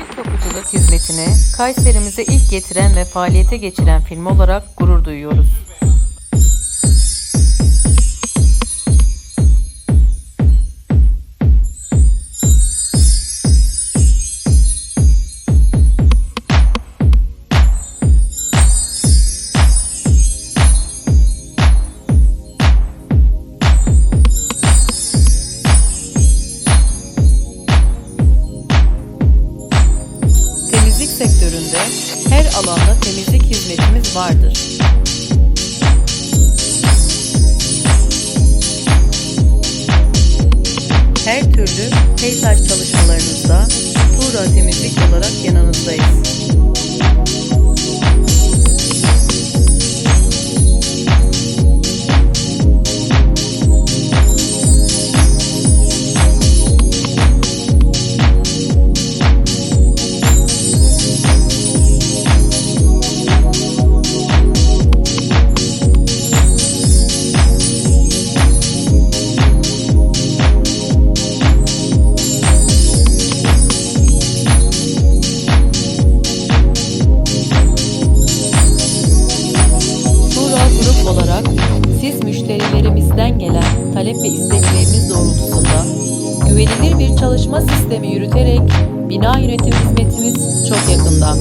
Sivil kapıcılık hizmetini Kayserimize ilk getiren ve faaliyete geçiren firma olarak gurur duyuyoruz. Sektöründe her alanda temizlik hizmetimiz vardır. Her türlü peyzaj çalışmalarınızda Tuğra Temizlik olarak yanınızdayız. Talep ve istekleriniz doğrultusunda güvenilir bir çalışma sistemi yürüterek bina yönetim hizmetimiz çok yakında.